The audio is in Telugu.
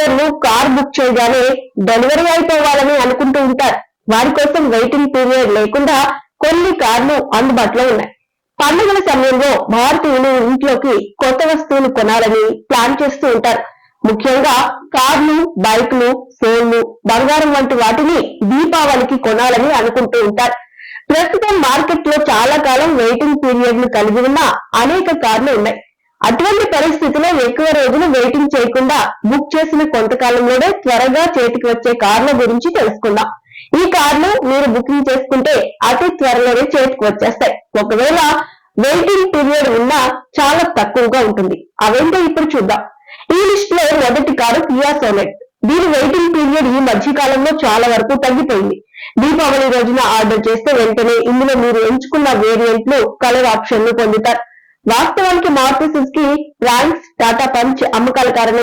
యూజర్లు కార్ బుక్ చేయగానే డెలివరీ అయిపోవాలని అనుకుంటూ ఉంటారు. వారి కోసం వెయిటింగ్ పీరియడ్ లేకుండా కొన్ని కార్లు అందుబాటులో ఉన్నాయి. పండుగల సమయంలో భారతీయులు ఇంట్లోకి కొత్త వస్తువులు కొనాలని ప్లాన్ చేస్తూ ఉంటారు. ముఖ్యంగా కార్లు బైక్లు ఫోన్లు బంగారం వంటి వాటిని దీపావళికి కొనాలని అనుకుంటూ ఉంటారు. ప్రస్తుతం మార్కెట్లో చాలా కాలం వెయిటింగ్ పీరియడ్ను కలిగి ఉన్న అనేక కార్లు ఉన్నాయి. అటువంటి పరిస్థితిలో ఎక్కువ రోజులు వెయిటింగ్ చేయకుండా బుక్ చేసిన కొంతకాలంలోనే త్వరగా చేతికి వచ్చే కార్ల గురించి తెలుసుకుందాం. ఈ కార్లు మీరు బుకింగ్ చేసుకుంటే అతి త్వరలోనే చేతికి వచ్చేస్తాయి. ఒకవేళ వెయిటింగ్ పీరియడ్ ఉన్నా చాలా తక్కువగా ఉంటుంది. అవేంటో ఇప్పుడు చూద్దాం. ఈ లిస్ట్లో మొదటి కారు కియా సోనెట్ దీని వెయిటింగ్ పీరియడ్ ఈ మధ్య కాలంలో చాలా వరకు తగ్గిపోయింది. దీపావళి రోజున ఆర్డర్ చేస్తే వెంటనే ఇందులో మీరు ఎంచుకున్న వేరియంట్లు కలర్ ఆప్షన్లు పొందుతారు. వాస్తవానికి Maruti Suzuki ranks Tata Punch అమ్మకాల కారణంగా